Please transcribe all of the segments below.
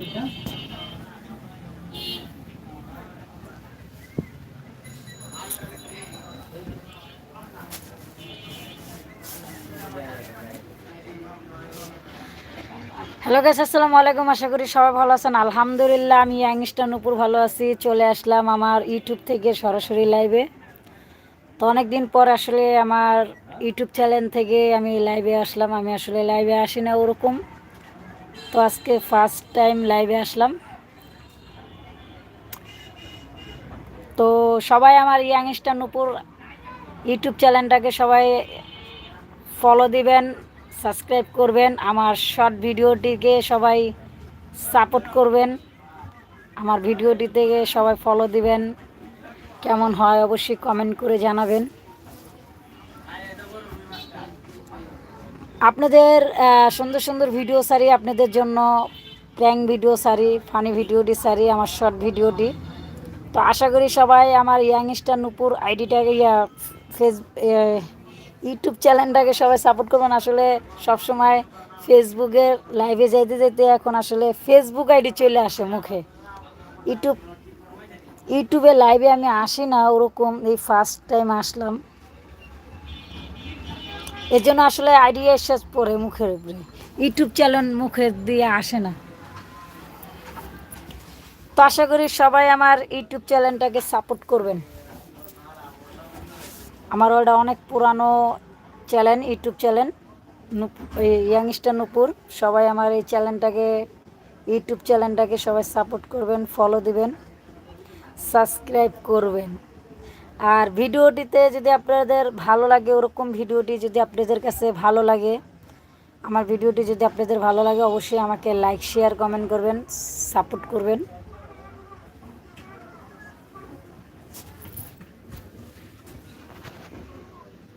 Hello গাছ আসসালামু আলাইকুম। আশা করি সবাই ভালো আছেন। আলহামদুলিল্লাহ, আমি ইয়াংস্টার উপর ভালো আছি। চলে আসলাম আমার ইউটিউব থেকে সরাসরি লাইভে তো অনেক দিন পর আসলে আমার ইউটিউব চ্যানেল থেকে আমি লাইভে আসলাম। আমি আসলে লাইভে আসি না ওরকম। তো আজকে ফার্স্ট টাইম লাইভে আসলাম। তো সবাই আমার ইয়াংস্টার উপর ইউটিউব চ্যানেলটাকে সবাই ফলো দিবেন সাবস্ক্রাইব করবেন, আমার শর্ট ভিডিওটিকে সবাই সাপোর্ট করবেন, আমার ভিডিওটিতে সবাই ফলো দিবেন। কেমন হয় অবশ্যই কমেন্ট করে জানাবেন। আপনাদের সুন্দর সুন্দর ভিডিও সারি আপনাদের জন্য প্র্যাঙ্ক ভিডিও সারি ফানি ভিডিওটি সারি আমার শর্ট ভিডিওটি তো আশা করি সবাই আমার ইয়াংস্টার নুপুর আইডিটাকে, ইয়া ফেস ইউটিউব চ্যানেলটাকে সবাই সাপোর্ট করবেন। আসলে সবসময় ফেসবুকের লাইভে যাইতে যাইতে এখন আসলে ফেসবুক আইডি চলে আসে মুখে। ইউটিউব ইউটিউবে লাইভে আমি আসি না, ওরকম এই ফার্স্ট টাইম আসলাম। এর জন্য আসলে আইডিয়া এসে পড়ে মুখের উপরে। ইউটিউব চ্যানেল মুখের দিয়ে আসে না। তো আশা করি সবাই আমার ইউটিউব চ্যানেলটাকে সাপোর্ট করবেন। আমার ওটা অনেক পুরানো channel, YouTube channel youngster Nupur. সবাই আমার এই চ্যানেলটাকে, ইউটিউব চ্যানেলটাকে সবাই সাপোর্ট করবেন ফলো দিবেন সাবস্ক্রাইব করবেন। আর ভিডিওটিতে যদি আপনাদের ভালো লাগে, ওরকম ভিডিওটি যদি আপনাদের কাছে ভালো লাগে, আমার ভিডিওটি যদি আপনাদের ভালো লাগে, অবশ্যই আমাকে লাইক শেয়ার কমেন্ট করবেন সাপোর্ট করবেন।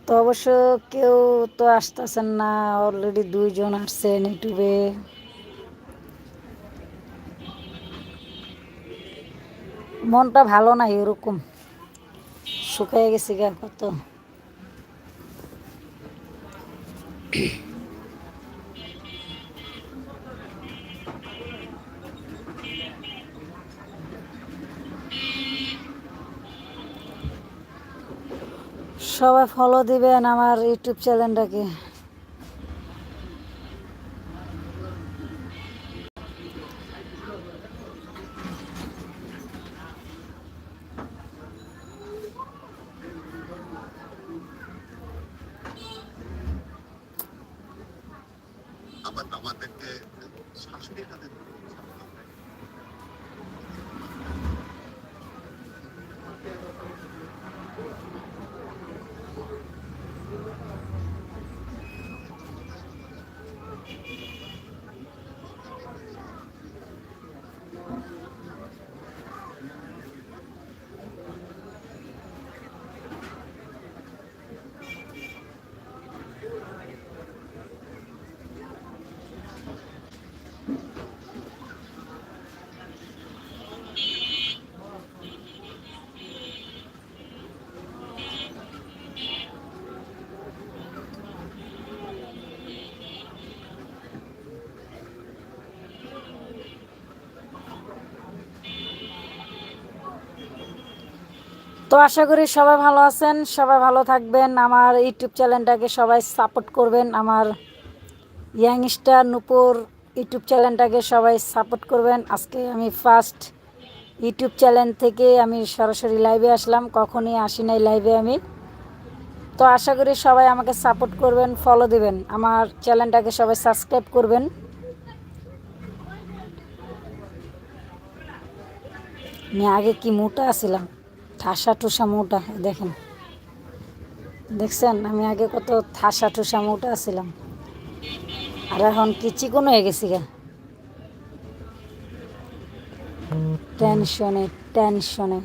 তো অবশ্য কেউ তো আসতেছেন না অলরেডি দুইজন আসছেন ইউটিউবে। মনটা ভালো নাই এরকম শুকায় গেছে গা কত। সবাই ফলো দিবেন আমার ইউটিউব চ্যানেলটাকে আবার আমাদেরকে শাশুড়ি হাতে তো আশা করি সবাই ভালো আছেন, সবাই ভালো থাকবেন। আমার ইউটিউব চ্যানেলটাকে সবাই সাপোর্ট করবেন। আমার ইয়াংস্টার নুপুর ইউটিউব চ্যানেলটাকে সবাই সাপোর্ট করবেন। আজকে আমি ফার্স্ট ইউটিউব চ্যানেল থেকে আমি সরাসরি লাইভে আসলাম। কখনই আসি নাই লাইভে আমি। তো আশা করি সবাই আমাকে সাপোর্ট করবেন ফলো দিবেন। আমার চ্যানেলটাকে সবাই সাবস্ক্রাইব করবেন। আমি আগে কি মোটা আছিলাম ঠাসা টুসা মোটা, দেখেন। দেখছেন? আমি আগে কত ঠাসা টুসা মোটা আছিলাম আর এখন কি চিকন হয়ে গেছি গা। টেনশনে টেনশনে।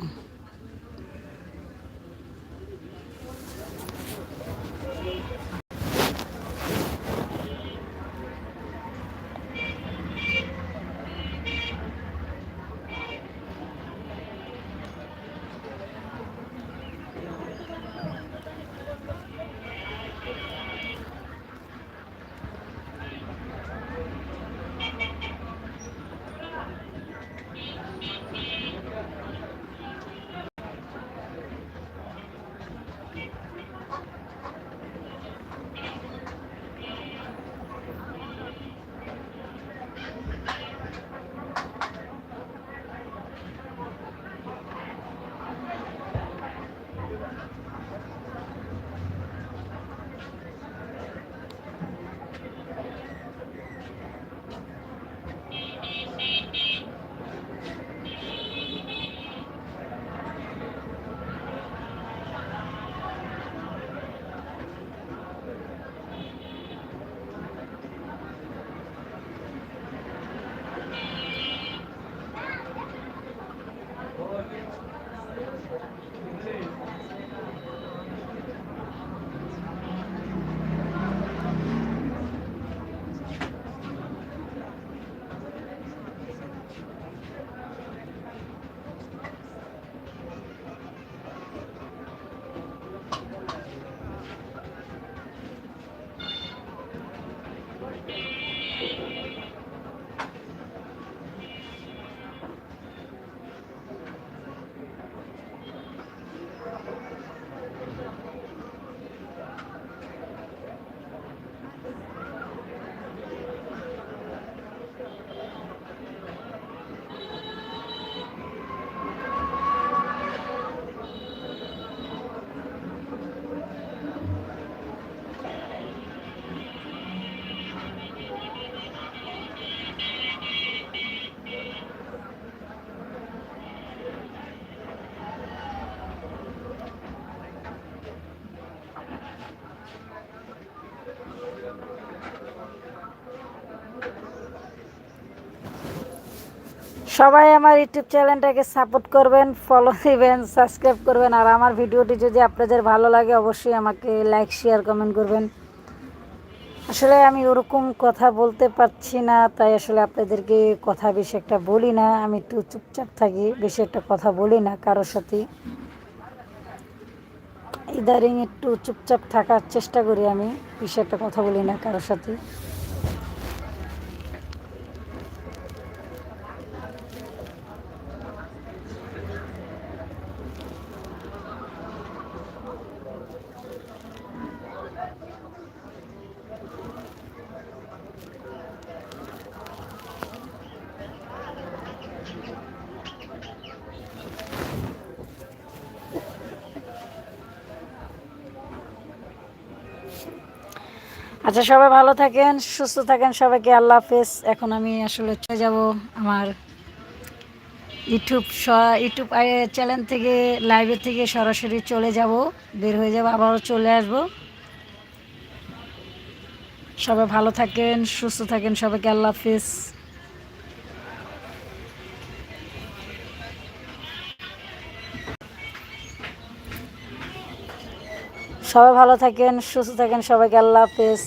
সবাই আমার ইউটিউব চ্যানেলটাকে সাপোর্ট করবেন ফলো দিবেন সাবস্ক্রাইব করবেন, আর আমার ভিডিওটি যদি আপনাদের ভালো লাগে, অবশ্যই আমাকে লাইক শেয়ার কমেন্ট করবেন। আসলে আমি ওরকম কথা বলতে পারছি না, তাই আসলে আপনাদেরকে কথা বেশি একটা বলি না। আমি একটু চুপচাপ থাকি, বেশি একটা কথা বলি না কারোর সাথে। ইদারিং একটু চুপচাপ থাকার চেষ্টা করি আমি, বেশি একটা কথা বলি না কারোর সাথে। আচ্ছা সবাই ভালো থাকেন, সুস্থ থাকেন সবাইকে, আল্লাহ হাফেজ। এখন আমি আসলে চলে যাব আমার ইউটিউব ইউটিউব চ্যানেল থেকে লাইভে থেকে সরাসরি চলে যাব, বের হয়ে যাব, আবারও চলে আসব। সবাই ভালো থাকেন, সুস্থ থাকেন সবাইকে, আল্লাহ হাফেজ। সবাই ভালো থাকেন, সুস্থ থাকেন সবাইকে, আল্লাহ হাফেজ।